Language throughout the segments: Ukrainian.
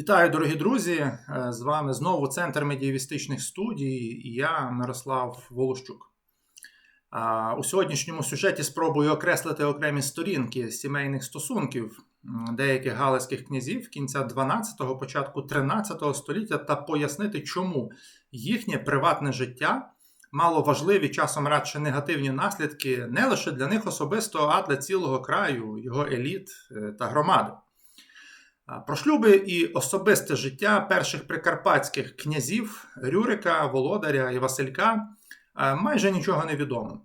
Вітаю, дорогі друзі! Е, З вами знову Центр медієвістичних студій і я, Мирослав Волощук. У сьогоднішньому сюжеті спробую окреслити окремі сторінки сімейних стосунків деяких галицьких князів кінця 12-го, початку 13-го століття та пояснити, чому їхнє приватне життя мало важливі часом радше негативні наслідки не лише для них особисто, а для цілого краю, його еліт е, та громади. Про шлюби і особисте життя перших прикарпатських князів Рюрика, Володаря і Василька майже нічого не відомо.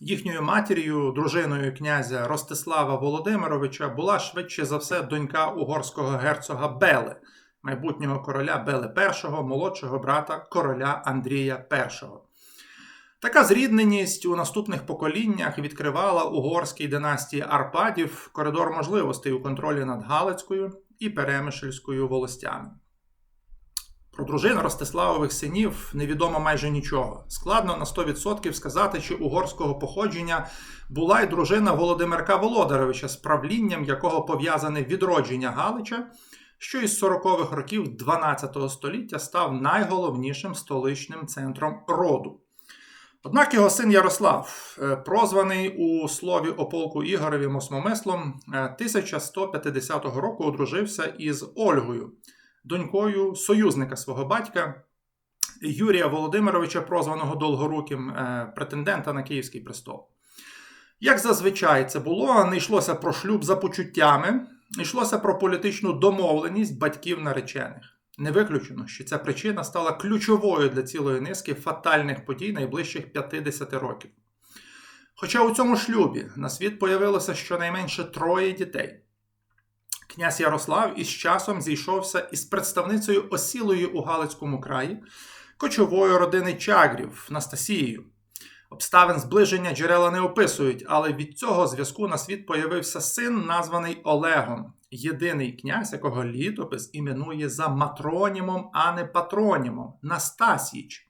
Їхньою матір'ю, дружиною князя Ростислава Володимировича, була швидше за все донька угорського герцога Бели, майбутнього короля Бели І, молодшого брата короля Андрія І. Така зрідненість у наступних поколіннях відкривала угорській династії Арпадів коридор можливостей у контролі над Галицькою і Перемишльською волостями. Про дружин Ростиславових синів невідомо майже нічого. Складно на 100% сказати, чи угорського походження була й дружина Володимирка Володаровича, з правлінням якого пов'язане відродження Галича, що із 40-х років 12 століття став найголовнішим столичним центром роду. Однак його син Ярослав, е, прозваний у слові о полку Ігореві Мосмомислом, е, 1150 року одружився із Ольгою, донькою союзника свого батька Юрія Володимировича, прозваного Долгоруким, е, претендента на Київський престол. Як зазвичай це було, не йшлося про шлюб за почуттями, йшлося про політичну домовленість батьків наречених. Не виключено, що ця причина стала ключовою для цілої низки фатальних подій найближчих 50 років. Хоча у цьому шлюбі на світ появилося щонайменше троє дітей. Князь Ярослав із часом зійшовся із представницею осілої у Галицькому краї кочової родини Чагрів Настасією. Обставин зближення джерела не описують, але від цього зв'язку на світ появився син, названий Олегом, єдиний князь, якого літопис іменує за матронімом, а не патронімом Настасіч.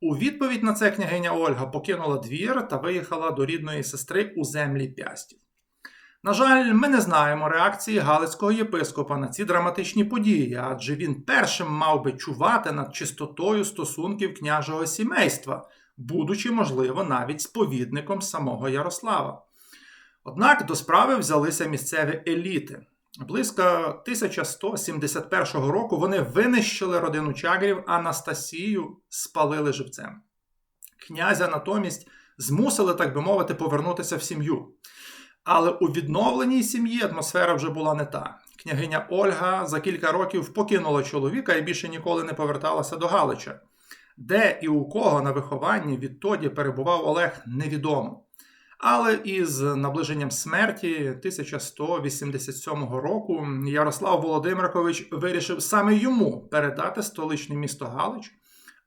У відповідь на це княгиня Ольга покинула двір та виїхала до рідної сестри у землі пястів. На жаль, ми не знаємо реакції Галицького єпископа на ці драматичні події, адже він першим мав би чувати над чистотою стосунків княжого сімейства, будучи, можливо, навіть сповідником самого Ярослава. Однак до справи взялися місцеві еліти. Близько 1171 року вони винищили родину чагрів, Анастасію спалили живцем. Князя натомість змусили, так би мовити, повернутися в сім'ю. Але у відновленій сім'ї атмосфера вже була не та. Княгиня Ольга за кілька років покинула чоловіка і більше ніколи не поверталася до Галича. Де і у кого на вихованні відтоді перебував Олег, невідомо. Але із наближенням смерті 1187 року Ярослав Володимирович вирішив саме йому передати столичне місто Галич,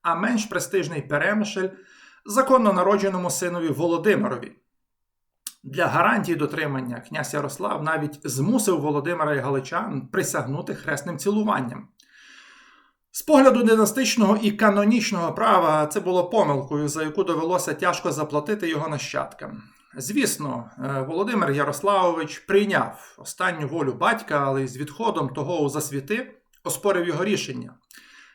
а менш престижний Перемишль законно народженому синові Володимирові. Для гарантії дотримання князь Ярослав навіть змусив Володимира і Галичан присягнути хресним цілуванням. З погляду династичного і канонічного права це було помилкою, за яку довелося тяжко заплатити його нащадкам. Звісно, е, Володимир Ярославович прийняв останню волю батька, але з відходом того у засвіти оспорив його рішення.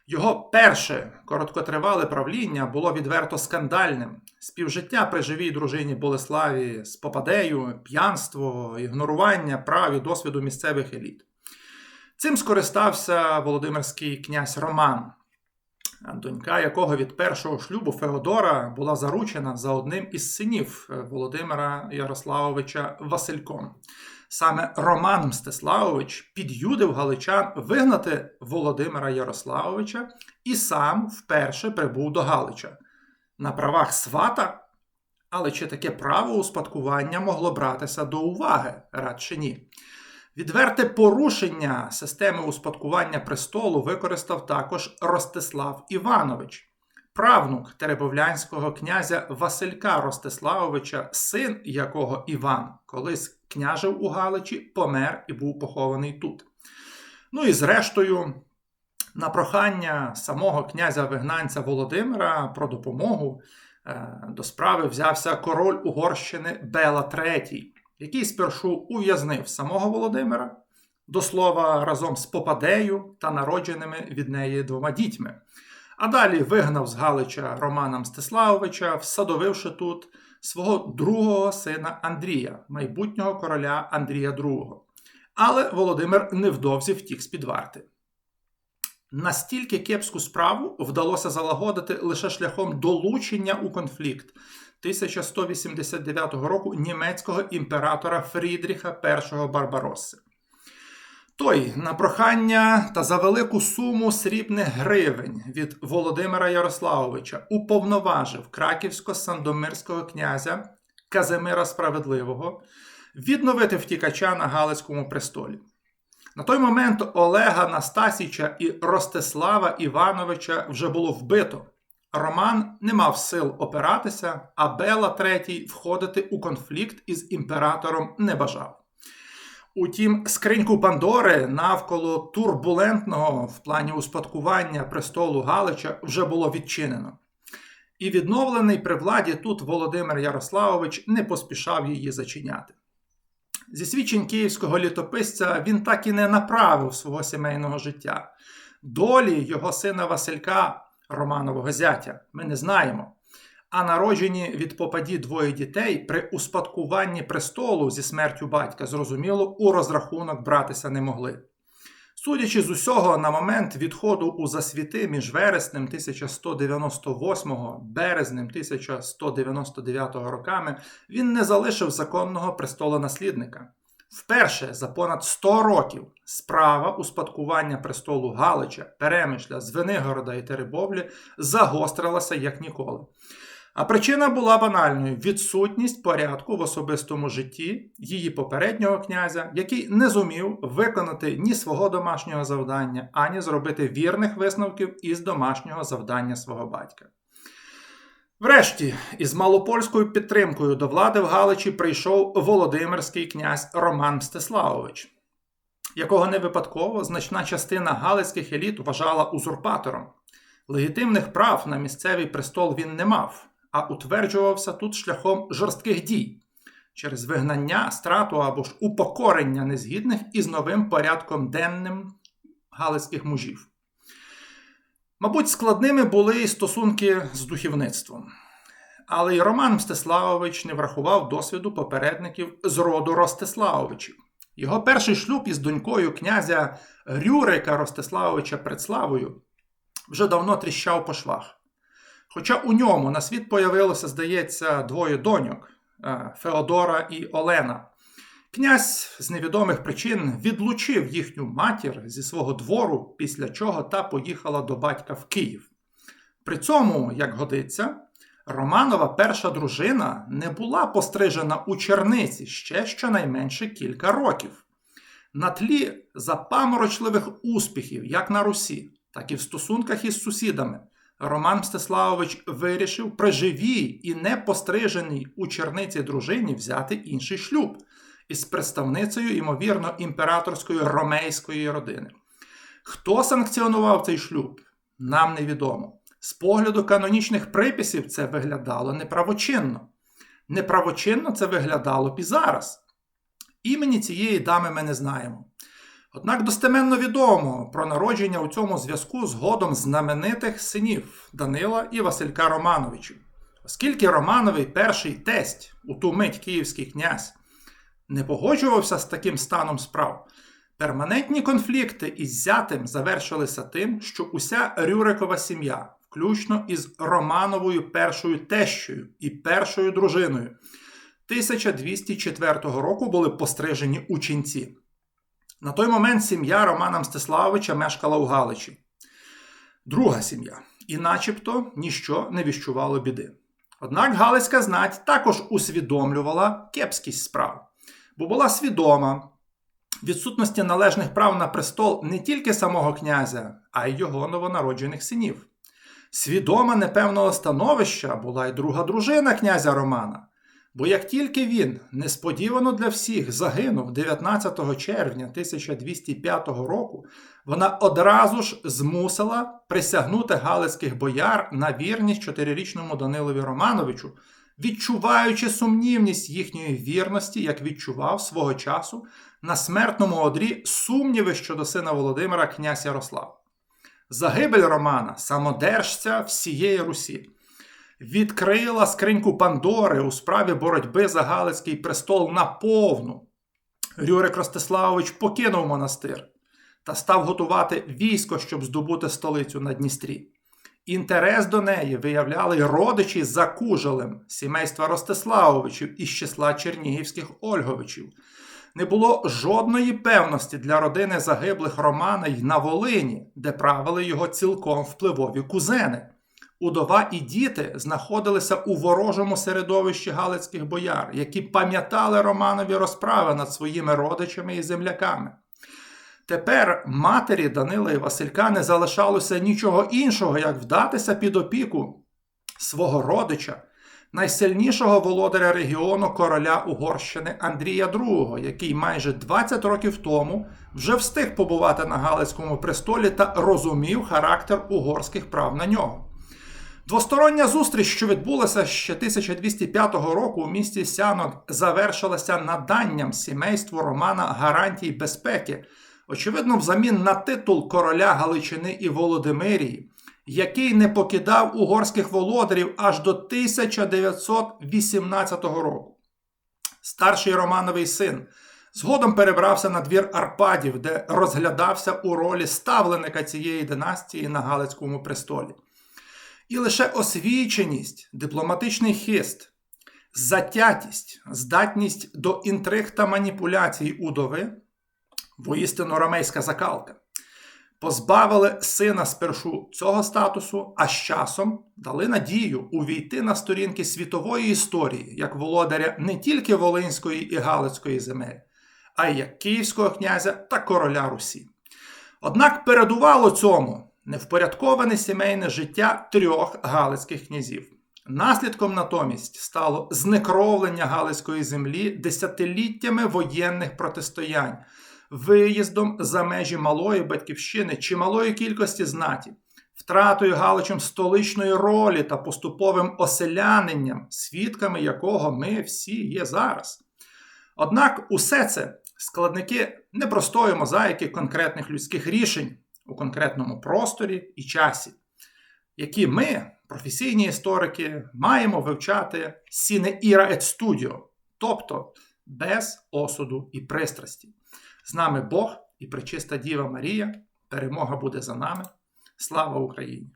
Його перше короткотривале правління було відверто скандальним. Співжиття при живій дружині Болеславі з попадею, п'янство, ігнорування прав і досвіду місцевих еліт. Цим скористався Володимирський князь Роман, донька якого від першого шлюбу Феодора була заручена за одним із синів Володимира Ярославовича Васильком. Саме Роман Мстиславович під'юдив галичан вигнати Володимира Ярославовича і сам вперше прибув до Галича на правах свата. Але чи таке право успадкування могло братися до уваги радше ні? Відверте порушення системи успадкування престолу використав також Ростислав Іванович, правнук теребовлянського князя Василька Ростиславовича, син якого Іван, колись княжив у Галичі, помер і був похований тут. Ну і зрештою, на прохання самого князя вигнанця Володимира про допомогу е, до справи взявся король Угорщини Бела III який спершу ув'язнив самого Володимира, до слова, разом з Попадею та народженими від неї двома дітьми. А далі вигнав з Галича Романа Мстиславовича, всадовивши тут свого другого сина Андрія, майбутнього короля Андрія II. Але Володимир невдовзі втік з-під варти. Настільки кепську справу вдалося залагодити лише шляхом долучення у конфлікт 1189 року німецького імператора Фрідріха І Барбаросси. Той на прохання та за велику суму срібних гривень від Володимира Ярославовича уповноважив краківсько-сандомирського князя Казимира Справедливого відновити втікача на Галицькому престолі. На той момент Олега Настасіча і Ростислава Івановича вже було вбито. Роман не мав сил опиратися, а Бела III входити у конфлікт із імператором не бажав. Утім, скриньку Пандори навколо турбулентного в плані успадкування престолу Галича вже було відчинено. І відновлений при владі тут Володимир Ярославович не поспішав її зачиняти. Зі свідчень київського літописця він так і не направив свого сімейного життя. Долі його сина Василька, Романового зятя, ми не знаємо. А народжені від попаді двоє дітей при успадкуванні престолу зі смертю батька, зрозуміло, у розрахунок братися не могли. Судячи з усього, на момент відходу у засвіти між вереснем 1198 березнем 1199 роками він не залишив законного престолонаслідника. Вперше за понад 100 років справа успадкування престолу Галича, Перемишля, Звенигорода і Теребовлі загострилася як ніколи. А причина була банальною: відсутність порядку в особистому житті її попереднього князя, який не зумів виконати ні свого домашнього завдання, ані зробити вірних висновків із домашнього завдання свого батька. Врешті, із малопольською підтримкою до влади в Галичі прийшов Володимирський князь Роман Мстиславович, якого не випадково значна частина галицьких еліт вважала узурпатором. Легітимних прав на місцевий престол він не мав а утверджувався тут шляхом жорстких дій через вигнання, страту або ж упокорення незгідних із новим порядком денним галицьких мужів. Мабуть, складними були і стосунки з духовництвом. Але й Роман Мстиславович не врахував досвіду попередників з роду Ростиславовичів. Його перший шлюб із донькою князя Рюрика Ростиславовича Предславою вже давно тріщав по швах. Хоча у ньому на світ появилося, здається, двоє доньок е, Феодора і Олена. Князь з невідомих причин відлучив їхню матір зі свого двору, після чого та поїхала до батька в Київ. При цьому, як годиться, Романова перша дружина не була пострижена у черниці ще щонайменше кілька років. На тлі запаморочливих успіхів як на Русі, так і в стосунках із сусідами. Роман Мстиславович вирішив при живій і не постриженій у черниці дружині взяти інший шлюб із представницею, ймовірно, імператорської ромейської родини. Хто санкціонував цей шлюб, нам невідомо. З погляду канонічних приписів це виглядало неправочинно. Неправочинно це виглядало б і зараз. Імені цієї дами ми не знаємо. Однак достеменно відомо про народження у цьому зв'язку згодом знаменитих синів Данила і Василька Романовичів. Оскільки Романовий перший тесть, у ту мить київський князь, не погоджувався з таким станом справ, перманентні конфлікти із зятем завершилися тим, що уся Рюрикова сім'я, включно із Романовою першою тещою і першою дружиною, 1204 року були пострижені у ченці. На той момент сім'я Романа Мстиславовича мешкала у Галичі. Друга сім'я. І начебто ніщо не віщувало біди. Однак Галицька знать також усвідомлювала кепськість справ, бо була свідома відсутності належних прав на престол не тільки самого князя, а й його новонароджених синів. Свідома непевного становища була й друга дружина князя Романа, Бо як тільки він несподівано для всіх загинув 19 червня 1205 року, вона одразу ж змусила присягнути галицьких бояр на вірність чотирирічному Данилові Романовичу, відчуваючи сумнівність їхньої вірності, як відчував свого часу на смертному одрі сумніви щодо сина Володимира князь Ярослав. Загибель Романа, самодержця всієї Русі, відкрила скриньку Пандори у справі боротьби за Галицький престол наповну. Рюрик Ростиславович покинув монастир та став готувати військо, щоб здобути столицю на Дністрі. Інтерес до неї виявляли родичі за кужелем сімейства Ростиславовичів із числа чернігівських Ольговичів. Не було жодної певності для родини загиблих Романа й на Волині, де правили його цілком впливові кузени. Удова і діти знаходилися у ворожому середовищі галицьких бояр, які пам'ятали Романові розправи над своїми родичами і земляками. Тепер матері Данила і Василька не залишалося нічого іншого, як вдатися під опіку свого родича, найсильнішого володаря регіону короля Угорщини Андрія II, який майже 20 років тому вже встиг побувати на Галицькому престолі та розумів характер угорських прав на нього. Двостороння зустріч, що відбулася ще 1205 року у місті Сянок, завершилася наданням сімейству Романа гарантій безпеки, очевидно, взамін на титул короля Галичини і Володимирії, який не покидав угорських володарів аж до 1918 року. Старший Романовий син згодом перебрався на двір Арпадів, де розглядався у ролі ставленика цієї династії на Галицькому престолі. І лише освіченість, дипломатичний хист, затятість, здатність до інтриг та маніпуляцій удови, воістину ромейська закалка, позбавили сина спершу цього статусу, а з часом дали надію увійти на сторінки світової історії як володаря не тільки Волинської і Галицької земель, а й як Київського князя та короля Русі. Однак передувало цьому невпорядковане сімейне життя трьох галицьких князів. Наслідком натомість стало знекровлення Галицької землі десятиліттями воєнних протистоянь, виїздом за межі малої батьківщини чи малої кількості знаті, втратою Галичем столичної ролі та поступовим оселяненням, свідками якого ми всі є зараз. Однак усе це складники непростої мозаїки конкретних людських рішень у конкретному просторі і часі, які ми, професійні історики, маємо вивчати сіне іра ет студіо, тобто без осуду і пристрасті. З нами Бог і пречиста Діва Марія. Перемога буде за нами. Слава Україні!